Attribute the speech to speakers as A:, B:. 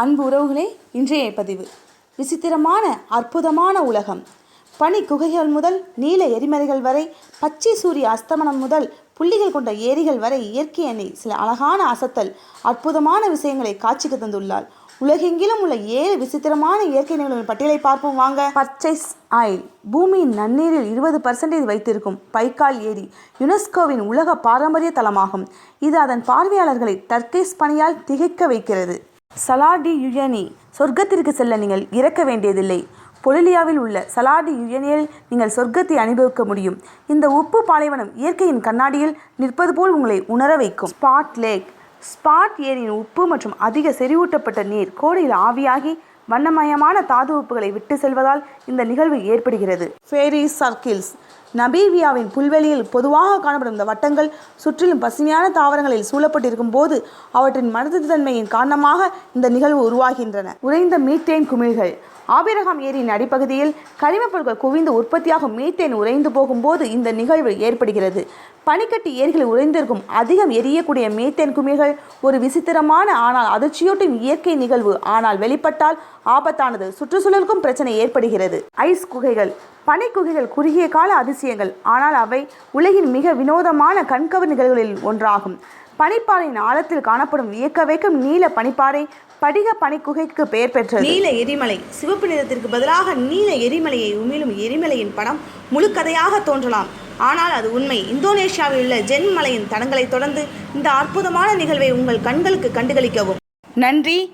A: அன்பு உறவுகளே இன்றைய பதிவு. விசித்திரமான அற்புதமான உலகம். பனி குகைகள் முதல் நீல எரிமலைகள் வரை பச்சை சூரிய அஸ்தமனம் முதல் புள்ளிகள் கொண்ட ஏரிகள் வரை இயற்கை எண்ணெய் சில அழகான அசத்தல் அற்புதமான விஷயங்களை காட்சிக்கு தந்துள்ளார் உலகெங்கிலும் உள்ள ஏழு விசித்திரமான இயற்கை நிகழ்வுகளின் பட்டியலை பார்ப்போம் வாங்க. பச்சை ஆயில். பூமியின் நன்னீரில் இருபது பர்சன்டேஜ் வைத்திருக்கும் பைக்கால் ஏரி யுனெஸ்கோவின் உலக பாரம்பரிய தலமாகும். இது அதன் பார்வையாளர்களை டர்கிஸ் பணியால் திகைக்க வைக்கிறது. சலாடி யுயனி சொர்க்கத்திற்கு செல்ல நீங்கள் இறக்க வேண்டியதில்லை. பொலிலியாவில் உள்ள சலாடி யுயனியில் நீங்கள் சொர்க்கத்தை அனுபவிக்க முடியும். இந்த உப்பு பாலைவனம் இயற்கையின் கண்ணாடியில் நிற்பது போல் உங்களை உணர வைக்கும். ஸ்பாட் லேக். ஸ்பாட் ஏரியின் உப்பு மற்றும் அதிக செறிவூட்டப்பட்ட நீர் கோடையில் ஆவியாகி வண்ணமயமான தாது உப்புகளை விட்டு செல்வதால் இந்த நிகழ்வு ஏற்படுகிறது. ஃபேரி சர்க்கிள்ஸ் நபீவியாவின் புல்வெளியில் பொதுவாக காணப்படும் இந்த வட்டங்கள் சுற்றிலும் பசுமையான தாவரங்களில் சூழப்பட்டிருக்கும் போது அவற்றின் மருத்துவத்தன்மையின் காரணமாக இந்த நிகழ்வு உருவாகின்றன. உறைந்த மீத்தேன் குமிழ்கள். ஆபிரகாம் ஏரியின் அடிப்பகுதியில் கனிமப் பொருட்கள் குவிந்து உற்பத்தியாகும் மீத்தேன் உறைந்து போகும்போது இந்த நிகழ்வு ஏற்படுகிறது. பனிக்கட்டி ஏரிகளில் உறைந்திருக்கும் அதிகம் எரியக்கூடிய மீத்தேன் குமிழ்கள் ஒரு விசித்திரமான ஆனால் அதிர்ச்சியூட்டும் இயற்கை நிகழ்வு. ஆனால் வெளிப்பட்டால் ஆபத்தானது. சுற்றுச்சூழலுக்கும் பிரச்சனை ஏற்படுகிறது. ஐஸ் குகைகள் பனிக்குகைகள் குறுகிய கால அதிசயங்கள். ஆனால் அவை உலகின் மிக வினோதமான கண்கவர் நிகழ்வுகளில் ஒன்றாகும். பனிப்பாறையின் ஆழத்தில் காணப்படும் வியக்க வைக்கும் நீல பனிப்பாறை படிக பனிக்குகைக்கு பெயர் பெற்றது. நீல எரிமலை சிவப்பு நிறத்திற்கு பதிலாக நீல எரிமலையை உமிழும் எரிமலையின் படம் முழு கதையாக தோன்றலாம். ஆனால் அது உண்மை. இந்தோனேஷியாவில் உள்ள ஜென் மலையின் தடங்களை தொடர்ந்து இந்த அற்புதமான நிகழ்வை உங்கள் கண்களுக்கு கண்டுகளிக்கவும். நன்றி.